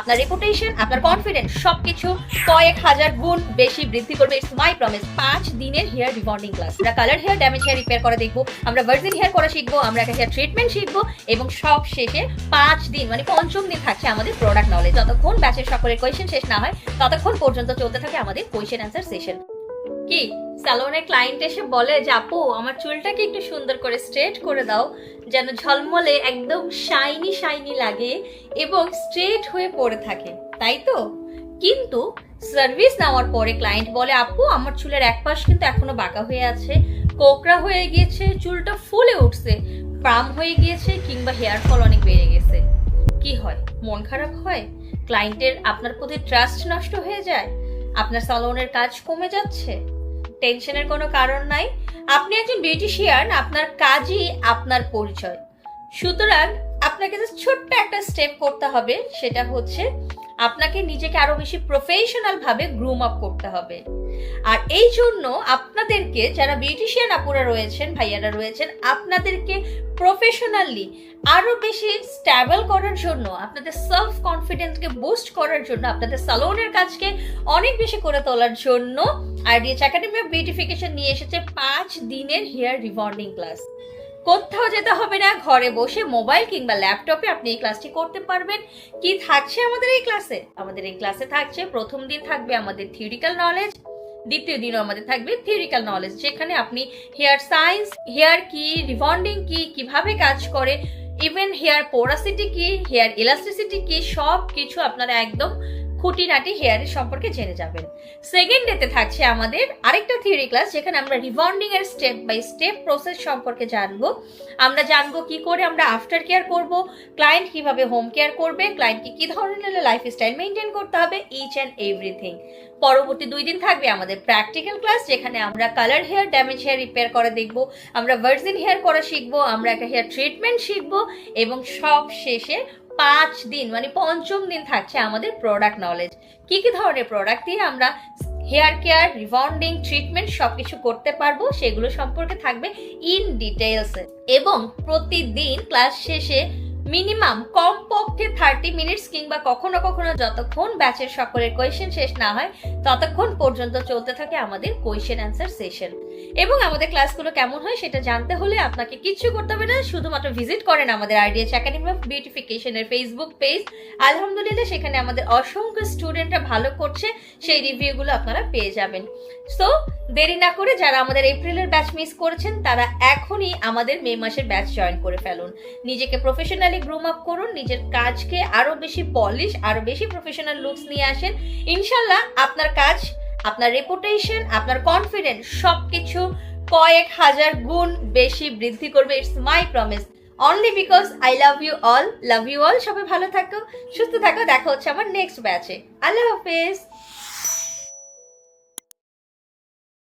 আপনার রেপুটেশন আপনার কনফিডেন্স সবকিছু কয়েক হাজার গুণ বেশি বৃদ্ধি করবে ইটস মাই প্রমিস পাঁচ দিনের হেয়ার রিবন্ডিং ক্লাস আমরা colour hair damage hair repair করা দেখব, আমরা ভার্জিন হেয়ার করা শিখব, আমরা একটা হেয়ার ট্রিটমেন্ট শিখব, এবং সব শেষে পাঁচ দিন মানে পঞ্চম দিন থাকছে আমাদের প্রোডাক্ট নলেজ যতক্ষণ ব্যাচের সকলের কোয়েশন শেষ না হয়, ততক্ষণ পর্যন্ত চলতে থাকে আমাদের কোয়েশন অ্যান্সার সেশন কি? স্যালনের ক্লায়েন্ট এসে বলে যে, আপু, আমার চুলটাকে একটু সুন্দর করে স্ট্রেট করে দাও, যেন ঝলমলে একদম শাইনি শাইনি লাগে এবং স্ট্রেট হয়ে পড়ে থাকে। তাই তো? কিন্তু সার্ভিস নেওয়ার পরে ক্লায়েন্ট বলে, আপু, আমার চুলের এক পাশ কিন্তু এখনও বাঁকা হয়ে আছে। কোকড়া হয়ে গিয়েছে, চুলটা ফুলে উঠছে। পাম হয়ে গিয়েছে কিংবা হেয়ার ফল অনেক বেড়ে গেছে। কি হয়? মন খারাপ হয়? ক্লায়েন্টের আপনার প্রতি ট্রাস্ট নষ্ট হয়ে যায়? আপনার সালনের কাজ কমে যাচ্ছে? টেনশনের কোনো কারণ নাই। আপনি একজন বিউটিশিয়ান আপনার কাজই আপনার পরিচয়। সুতরাং আপনাকে যে ছোট্ট একটা স্টেপ করতে হবে, সেটা হচ্ছে আপনাকে নিজেকে আরও বেশি প্রফেশনাল ভাবে গ্রুম আপ করতে হবে। আর এই জন্য আপনাদেরকে যারা বিউটিশিয়ান আপুরা রয়েছেন, ভাইয়ারা রয়েছেন, আপনাদেরকে প্রফেশনালি আরও বেশি স্ট্যাবল করার জন্য, আপনাদের সেলফ কনফিডেন্সকে বুস্ট করার জন্য, আপনাদের সালোনের কাজকে অনেক বেশি করে তোলার জন্য আইডিএচ একাডেমি অফ বিউটিফিকেশন নিয়ে এসেছে পাঁচ দিনের হেয়ার রিবন্ডিং ক্লাস কোথাও যেতে হবে না, ঘরে বসে মোবাইল কিংবা ল্যাপটপে আপনি এই ক্লাসটি করতে পারবেন। কি থাকছে আমাদের এই ক্লাসে আমাদের এই ক্লাসে থাকছে, প্রথম দিন থাকবে আমাদের থিওরিক্যাল নলেজ দ্বিতীয় দিনও আমাদের থাকবে থিওরিক্যাল নলেজ যেখানে আপনি হেয়ার সায়েন্স হেয়ার কি রিবন্ডিং কি, কীভাবে কাজ করে ইভেন হেয়ার পোরাসিটি কি হেয়ার ইলাস্টিসিটি কি সব কিছু আপনারা একদম খুঁটিনাটি হেয়ারের সম্পর্কে জেনে যাবেন। সেকেন্ড ডেতে থাকছে আমাদের আরেকটা থিওরি ক্লাস যেখানে আমরা রিবন্ডিং এর স্টেপ বাই স্টেপ প্রসেস সম্পর্কে জানব। আমরা জানব কি করে আমরা আফটার কেয়ার করব ক্লায়েন্ট কীভাবে হোম কেয়ার করবে ক্লায়েন্টকে কি ধরনের লাইফ স্টাইল মেনটেন করতে হবে ইচ অ্যান্ড এভরিথিং পরবর্তী দুই দিন থাকবে আমাদের প্র্যাকটিক্যাল ক্লাস যেখানে আমরা colour hair damage hair repair করা দেখব, আমরা ভার্জিন হেয়ার করা শিখব, আমরা একটা হেয়ার ট্রিটমেন্ট শিখব, এবং সব শেষে পাঁচ দিন মানে পঞ্চম দিন থাকছে আমাদের প্রোডাক্ট নলেজ কি কি ধরনের প্রোডাক্ট দিয়ে আমরা হেয়ার কেয়ার রিবন্ডিং ট্রিটমেন্ট সবকিছু করতে পারব, সেগুলো সম্পর্কে থাকবে ইন ডিটেলস এবং প্রতিদিন ক্লাস শেষে মিনিমাম কমপক্ষে থার্টি মিনিটস কিংবা কখনো কখনো যতক্ষণ ব্যাচের সকলের কোয়েশ্চেন শেষ না হয়, ততক্ষণ পর্যন্ত চলতে থাকে আমাদের কোয়েশ্চেন অ্যান্সার সেশন এবং আমাদের ক্লাসগুলো কেমন হয় সেটা জানতে হলে আপনাকে কিচ্ছু করতে হবে না, শুধুমাত্র ভিজিট করেন আমাদের আইডিএচ একাডেমি অফ বিউটিফিকেশনের ফেসবুক পেজ আলহামদুলিল্লাহ, সেখানে আমাদের অসংখ্য স্টুডেন্টরা ভালো করছে, সেই রিভিউগুলো আপনারা পেয়ে যাবেন। সো দেরি না করে যারা আমাদের এপ্রিলের ব্যাচ মিস করেছেন, তারা এখনই আমাদের মে মাসের ব্যাচ জয়েন করে ফেলুন। নিজেকে প্রফেশনালি গ্রুম আপ করুন, নিজের কাজকে আরও বেশি পলিশ আরও বেশি প্রফেশনাল লুকস নিয়ে আসেন। ইনশাল্লাহ আপনার কাজ আপনার রেপুটেশন আপনার কনফিডেন্স সবকিছু কয়েক হাজার গুণ বেশি বৃদ্ধি করবে। It's my promise only because I love you all love you all সবাই ভালো থাকো, সুস্থ থাকো, দেখা হচ্ছে আমার নেক্সট ব্যাচে আল্লাহ হাফেজ।